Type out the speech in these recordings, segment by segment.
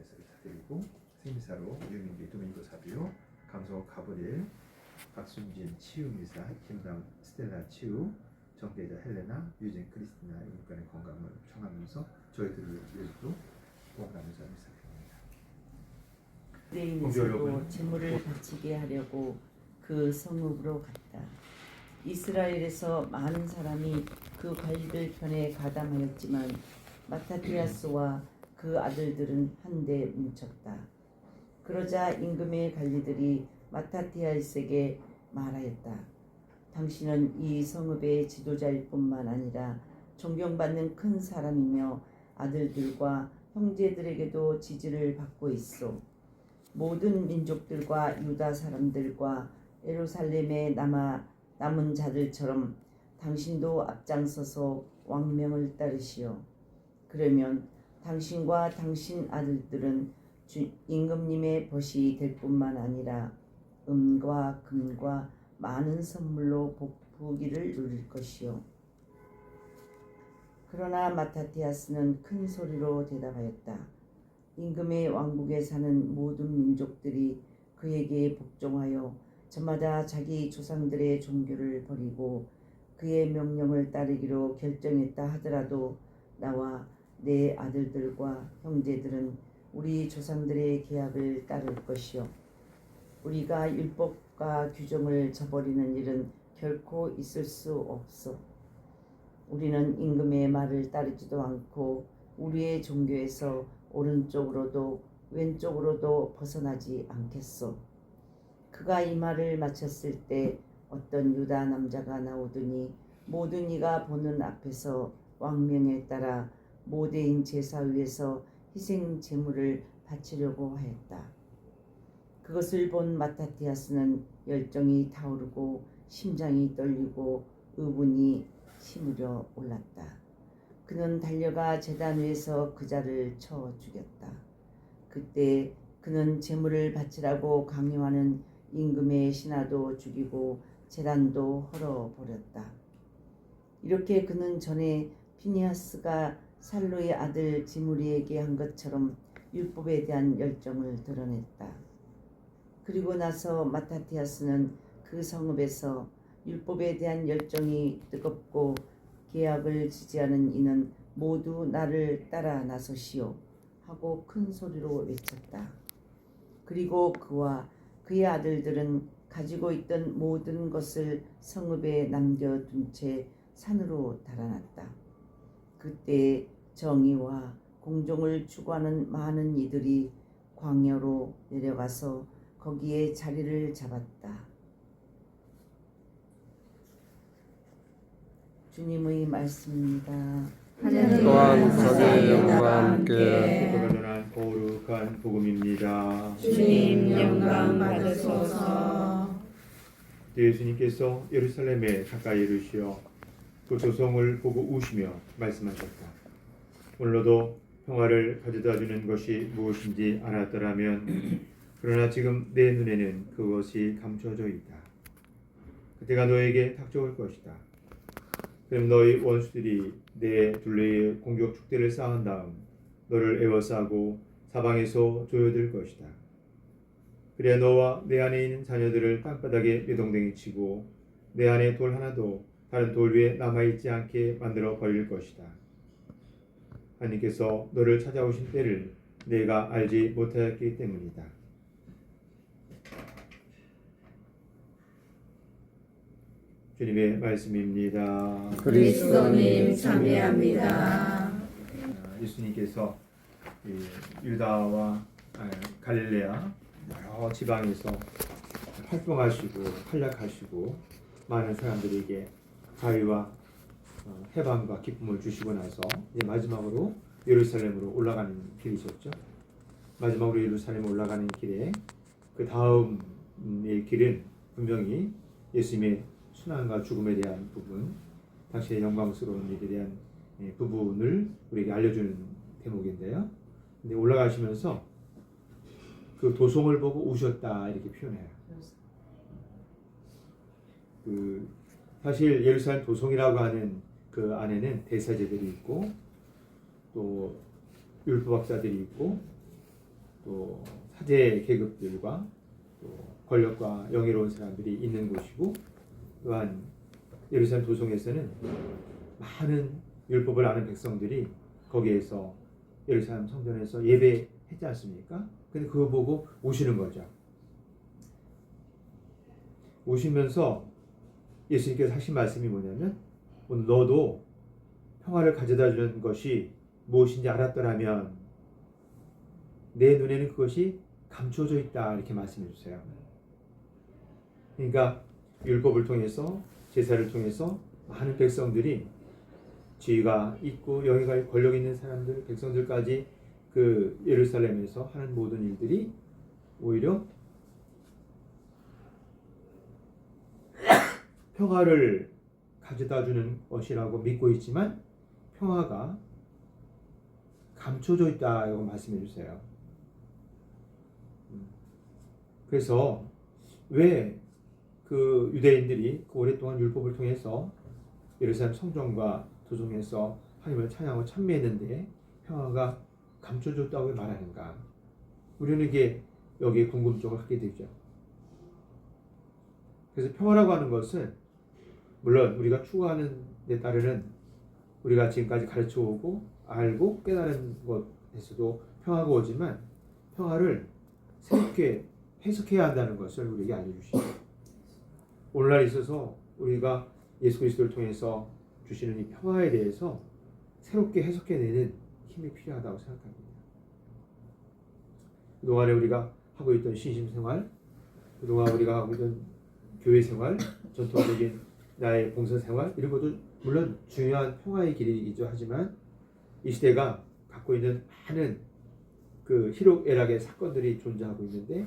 위해서 의사드리고 생미사로 유민기 도민고 사비오 강서 가브리엘 박순진 치유미사 김당 스텔라 치유 정대자 헬레나 유진 크리스티나 이국간의 건강을 청하면서 저희들을 위해서도 공감해서 미사드립니다. 여러분. 제물을 바치게 하려고 그 성읍으로 갔다. 이스라엘에서 많은 사람이 그 관리들 편에 가담하였지만 마타티아스와 그 아들들은 한데 뭉쳤다. 그러자 임금의 관리들이 마타티아스에게 말하였다. 당신은 이 성읍의 지도자일 뿐만 아니라 존경받는 큰 사람이며 아들들과 형제들에게도 지지를 받고 있어. 모든 민족들과 유다 사람들과 예루살렘에 남아 남은 자들처럼 당신도 앞장서서 왕명을 따르시오. 그러면 당신과 당신 아들들은 주, 임금님의 벗이 될 뿐만 아니라 은과 금과 많은 선물로 복부기를 누릴 것이요. 그러나 마타티아스는 큰 소리로 대답하였다. 임금의 왕국에 사는 모든 민족들이 그에게 복종하여 저마다 자기 조상들의 종교를 버리고 그의 명령을 따르기로 결정했다 하더라도 나와 내 아들들과 형제들은 우리 조상들의 계약을 따를 것이요. 우리가 율법과 규정을 저버리는 일은 결코 있을 수 없어. 우리는 임금의 말을 따르지도 않고 우리의 종교에서 오른쪽으로도 왼쪽으로도 벗어나지 않겠소. 그가 이 말을 마쳤을 때 어떤 유다 남자가 나오더니 모든 이가 보는 앞에서 왕명에 따라 모대인 제사 위에서 희생 제물을 바치려고 하였다. 그것을 본 마타티아스는 열정이 타오르고 심장이 떨리고 의분이 치무려 올랐다. 그는 달려가 제단 위에서 그자를 쳐 죽였다. 그때 그는 제물을 바치라고 강요하는 임금의 신하도 죽이고 제단도 헐어버렸다. 이렇게 그는 전에 피니하스가 살로의 아들 지무리에게 한 것처럼 율법에 대한 열정을 드러냈다. 그리고 나서 마타티아스는 그 성읍에서 율법에 대한 열정이 뜨겁고 계약을 지지하는 이는 모두 나를 따라 나서시오 하고 큰 소리로 외쳤다. 그리고 그와 그의 아들들은 가지고 있던 모든 것을 성읍에 남겨둔 채 산으로 달아났다. 그때 정의와 공정을 추구하는 많은 이들이 광야로 내려가서 거기에 자리를 잡았다. 주님의 말씀입니다. 또한 자기의 영과 함께 그러나 거룩한 복음입니다. 주님 영광 받으소서 예수님께서 예루살렘에 가까이 이르시어 그 조성을 보고 우시며 말씀하셨다. 오늘도 평화를 가져다 주는 것이 무엇인지 알았더라면 그러나 지금 내 눈에는 그것이 감춰져 있다. 그때가 너에게 닥쳐올 것이다. 그럼 너희 원수들이 내 둘레에 공격 축대를 쌓은 다음 너를 에워싸고 사방에서 조여들 것이다. 그래야 너와 내 안에 있는 자녀들을 땅바닥에 매동댕이 치고 내 안에 돌 하나도 다른 돌 위에 남아있지 않게 만들어 버릴 것이다. 하나님께서 너를 찾아오신 때를 내가 알지 못하였기 때문이다. 주님의 말씀입니다. 그리스도님 참여합니다 아, 예수님께서 이 유다와 아, 갈릴레아 여러 지방에서 활동하시고 활약하시고 많은 사람들에게 자유와 어, 해방과 기쁨을 주시고 나서 이제 마지막으로 예루살렘으로 올라가는 길이셨죠. 마지막으로 예루살렘 올라가는 길에 그 다음의 길은 분명히 예수님의 순환과 죽음에 대한 부분, 당시의 영광스러운 일에 대한 예, 부분을 우리에게 알려주는 대목인데요. 근데 올라가시면서 그 도성을 보고 우셨다 이렇게 표현해요. 그 사실 예루살렘 도성이라고 하는 그 안에는 대사제들이 있고 또 율법학자들이 있고 또 사제 계급들과 또 권력과 영예로운 사람들이 있는 곳이고 또한 예루살렘 도성에서는 많은 율법을 아는 백성들이 거기에서 예루살렘 성전에서 예배했지 않습니까? 근데 그거 보고 오시는 거죠. 오시면서 예수님께서 하신 말씀이 뭐냐면 오늘 너도 평화를 가져다 주는 것이 무엇인지 알았더라면 내 눈에는 그것이 감춰져 있다 이렇게 말씀해 주세요. 그러니까 율법을 통해서 제사를 통해서 많은 백성들이 지위가 있고 영예가 있고 권력 있는 사람들 백성들까지 그 예루살렘에서 하는 모든 일들이 오히려 평화를 가져다 주는 것이라고 믿고 있지만 평화가 감춰져 있다고 말씀해 주세요. 음. 그래서 왜 그 유대인들이 그 오랫동안 율법을 통해서 예루살렘 성전과 도성에서 하나님을 찬양하고 찬미했는데 평화가 감춰졌다고 말하는가? 우리는 이게 여기에 궁금증을 하게 되죠. 그래서 평화라고 하는 것은 물론 우리가 추구하는 데 따르는 우리가 지금까지 가르쳐 오고 알고 깨달은 것에서도 평화가 오지만 평화를 새롭게 해석해야 한다는 것을 우리에게 알려주시죠. 오늘날 있어서 우리가 예수 그리스도를 통해서 주시는 이 평화에 대해서 새롭게 해석해내는 힘이 필요하다고 생각합니다. 그동안에 우리가 하고 있던 신심생활, 그동안 우리가 하고 있던 교회 생활, 전통적인 나의 봉사 생활 이런 것도 물론 중요한 평화의 길이기도 하지만 이 시대가 갖고 있는 많은 그 희록애락의 사건들이 존재하고 있는데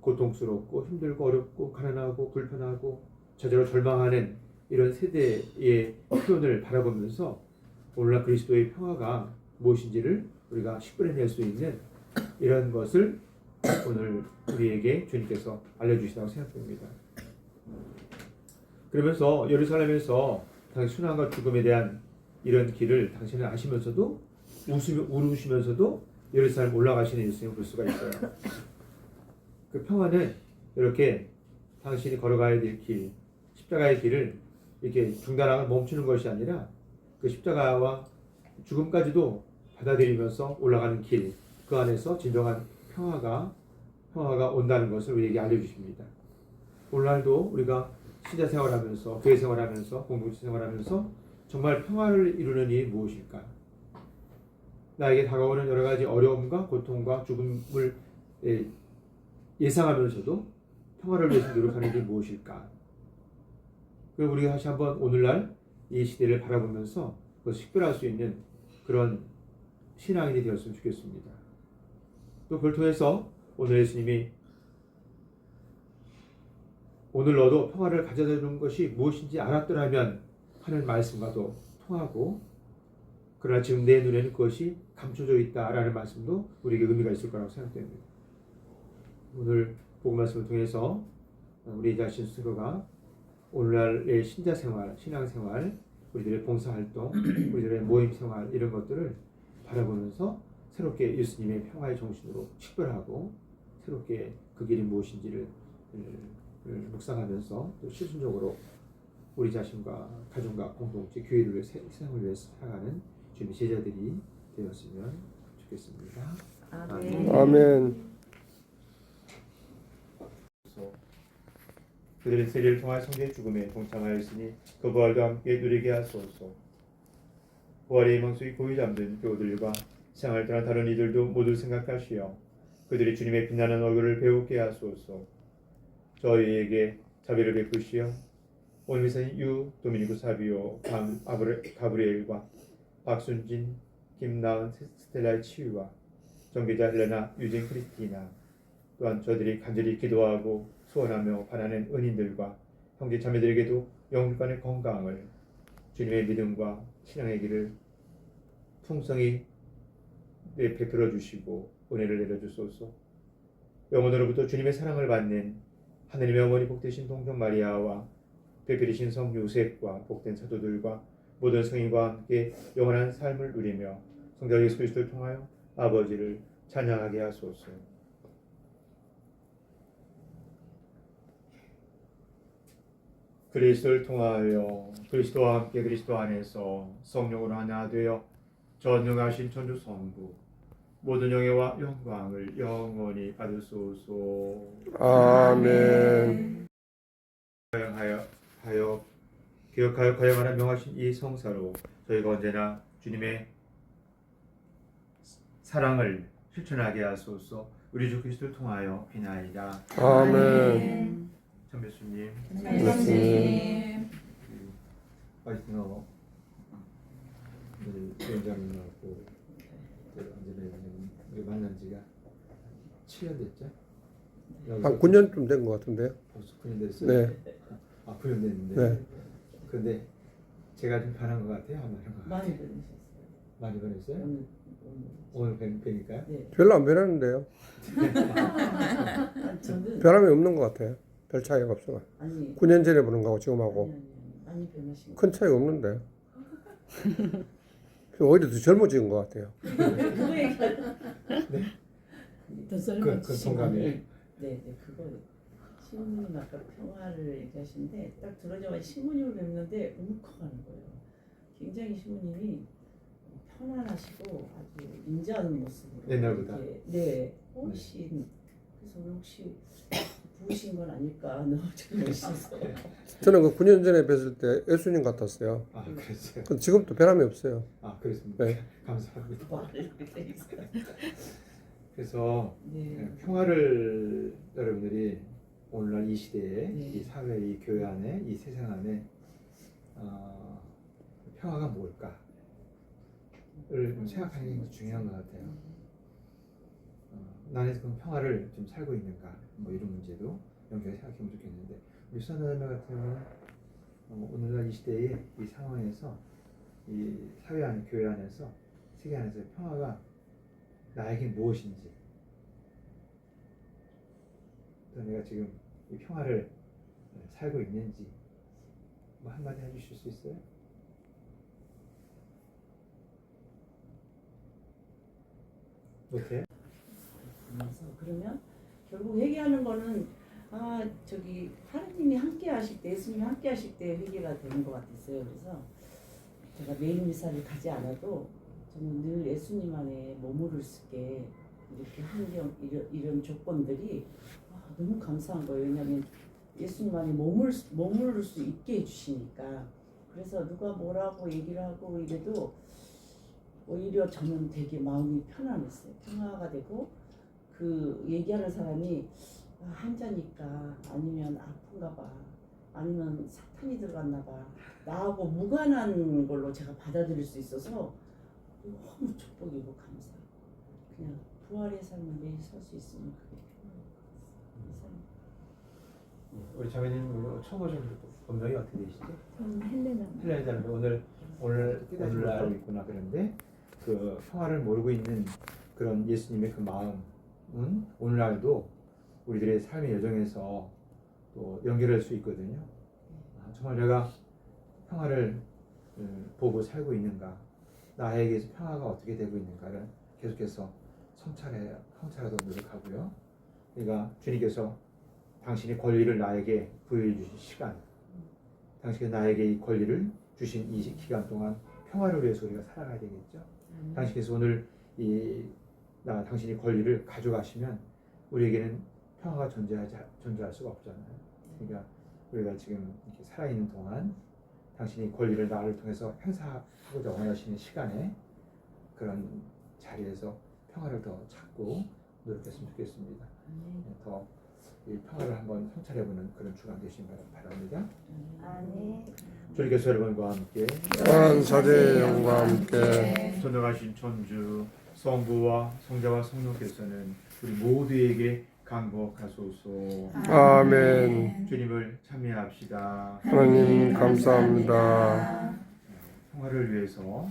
고통스럽고 힘들고 어렵고 가난하고 불편하고 저절로 절망하는 이런 세대의 표현을 바라보면서 오늘날 그리스도의 평화가 무엇인지를 우리가 식별해낼 수 있는 이런 것을 오늘 우리에게 주님께서 알려주시다고 생각됩니다. 그러면서 예루살렘에서 당신 순환과 죽음에 대한 이런 길을 당신은 아시면서도 웃으며, 울으시면서도 예루살렘 올라가시는 예수님을 볼 수가 있어요. 그 평화는 이렇게 당신이 걸어가야 될 길, 십자가의 길을 이렇게 중단하고 멈추는 것이 아니라 그 십자가와 죽음까지도 받아들이면서 올라가는 길, 그 안에서 진정한 평화가 평화가 온다는 것을 우리에게 알려주십니다. 오늘날도 우리가 신자 생활하면서 교회 생활하면서 공동체 생활하면서 정말 평화를 이루는 일이 무엇일까? 나에게 다가오는 여러 가지 어려움과 고통과 죽음을 예, 예상하면서도 평화를 위해서 노력하는 일이 무엇일까? 그럼 우리가 다시 한번 오늘날 이 시대를 바라보면서 그것을 식별할 수 있는 그런 신앙인이 되었으면 좋겠습니다. 또 그걸 통해서 오늘 예수님이 오늘 너도 평화를 가져다 주는 것이 무엇인지 알았더라면 하는 말씀과도 통하고 그러나 지금 내 눈에는 그것이 감춰져 있다라는 말씀도 우리에게 의미가 있을 거라고 생각됩니다. 오늘 복음 말씀을 통해서 우리 자신 스스로가 오늘날의 신자 생활, 신앙 생활, 우리들의 봉사 활동, 우리들의 모임 생활 이런 것들을 바라보면서 새롭게 예수님의 평화의 정신으로 식별하고 새롭게 그 길이 무엇인지를 을 묵상하면서 또 실천적으로 우리 자신과 가정과 공동체 교회를 위해 세- 세상을 위해 살아가는 주님의 제자들이 되었으면 좋겠습니다. 아멘. 아멘. 그들의 세례를 통한 성경의 죽음에 동참하였으니 그 부활과 함께 누리게 하소서. 부활의 희망속에 고이 잠든 교우들과 세상을 떠난 다른 이들도 모두 생각하시어 그들이 주님의 빛나는 얼굴을 배우게 하소서. 저희에게 자비를 베푸시어 오늘 미사인 유 도미니코 사비오 강 아브레, 가브리엘과 박순진 김나은 스텔라의 치유와 정기자 헬레나 유진 크리스티나 또한 저들이 간절히 기도하고 소원하며 바라는 은인들과 형제 자매들에게도 영육간의 건강을 주님의 믿음과 신앙의 길을 풍성히 내- 베풀어 주시고 은혜를 내려 주소서. 영원으로부터 주님의 사랑을 받는 하느님의 어머니 복되신 동정 마리아와 배필이신 성 요셉과 복된 사도들과 모든 성인과 함께 영원한 삶을 누리며 성자 예수 그리스도를 통하여 아버지를 찬양하게 하소서. 그리스도를 통하여 그리스도와 함께 그리스도 안에서 성령으로 하나 되어 전능하신 천주 성부 모든 영예와 영광을 영원히 받으소서. 아멘. 하여 하여 기억하여 거행하는 명하신 이 성사로 저희가 언제나 주님의 사랑을 실천하게 하소서. 우리 주 그리스도를 통하여 비나이다. 아멘. 참배수님, 예수님. 파이팅하고 우리 위원장님하고 안젤라 의원님 우리 만난 지가 7년 됐죠? 한 9년쯤 된 것 같은데요. 벌써 9년 됐어요? 네. 아 9년 됐는데 네. 근데 제가 좀 변한 것 같아요? 안 변한 것 같아요? 많이 변하셨어요. 많이 변했어요? 오늘 오늘 뵈니까요? 네. 별로 안 변하는데요. 아, 저는 변함이 없는 것 같아요. 별 차이가 없어요. 아니 9년 전에 보는 거하고 아니 지금하고 아니 아니 많이 변하신 거. 큰 차이가 없는데. 오히려 더 젊어진 것 같아요. 그거 얘기. 네. 더 그, 젊어지신 그 동감이에요? 네, 네, 그거 신부님 아까 평화를 얘기하시는데 딱 들어자마자 신부님을 뵙는데 울컥하는 거예요. 굉장히 신부님이 편안하시고 아주 인자한 모습으로 옛날보다? 이렇게, 네, 훨씬 그래서 오늘 혹시 부으신 건 아닐까 너무 좀 멋있어서 저는 그 9년 전에 뵀을 때 예수님 같았어요. 아 그랬어요? 근데 지금도 변함이 없어요. 아 그렇습니다. 네. 감사합니다. 말을. 그래서 네. 평화를 여러분들이 오늘날 이 시대에 네. 이 사회, 이 교회 안에, 이 세상 안에 어, 평화가 뭘까를 좀 생각하는 게 중요한 것 같아요. 어, 나는 그럼 평화를 좀 살고 있는가 뭐 이런 문제도 연결해 생각해보면 좋겠는데 우리 수산자매 같은 경우는 어, 오늘날 이 시대의 이 상황에서 이 사회 안, 교회 안에서 세계 안에서 평화가 나에게 무엇인지 또 내가 지금 이 평화를 살고 있는지 뭐 한마디 해주실 수 있어요? 못해? 그래서 그러면 결국 회개하는 거는 아 저기 하느님이 함께 하실 때 예수님이 함께 하실 때 회개가 되는 것 같았어요. 그래서 제가 매일 미사를 가지 않아도 저는 늘 예수님 안에 머무를 수 있게 이렇게 환경 이런, 이런 조건들이 아, 너무 감사한 거예요. 왜냐하면 예수님 안에 머물 수- 머무를 수 있게 해주시니까 그래서 누가 뭐라고 얘기를 하고 이래도 오히려 저는 되게 마음이 편안했어요. 평화가 되고 그 얘기하는 사람이 아, 한자니까 아니면 아픈가 봐 아니면 사탄이 들어갔나 봐 나하고 무관한 걸로 제가 받아들일 수 있어서 너무 축복이고 감사해요. 그냥 부활의 삶을 매일 살 수 있으면 그게 편한 것 우리 자매님 처음 오신 본명이 어떻게 되시죠? 저는 헬레나. 헬레나 자매 오늘 오늘 오늘날 있구나 그런데 그 평화를 모르고 있는 그런 예수님의 그 마음은 오늘날도 우리들의 삶의 여정에서 또 연결할 수 있거든요. 아, 정말 내가 평화를 음, 보고 살고 있는가, 나에게서 평화가 어떻게 되고 있는가를 계속해서 성찰해 성찰하도록 노력하고요. 그러니까 주님께서 당신의 권리를 나에게 부여해 주신 시간, 당신이 나에게 이 권리를 주신 이 기간 동안 평화를 위해서 우리가 살아가야 되겠죠. 같아요. 당신께서 오늘 이 나 당신이 권리를 가져가시면 우리에게는 평화가 존재하지 존재할 수가 없잖아요. 그러니까 우리가 지금 이렇게 살아 있는 동안 당신이 권리를 나를 통해서 행사하고자 원하시는 시간에 그런 자리에서 평화를 더 찾고 노력했으면 좋겠습니다. 아멘. 더이 평화를 한번 성찰해보는 그런 주간 되시기 바랍니다. 아멘. 주님께서 여러분과 함께 한사제 영과 함께 전능하신 천주 성부와 성자와 성령께서는 우리 모두에게 강복하소서. 아멘. 주님을 참여합시다. 하나님 감사합니다. 평화를 위해서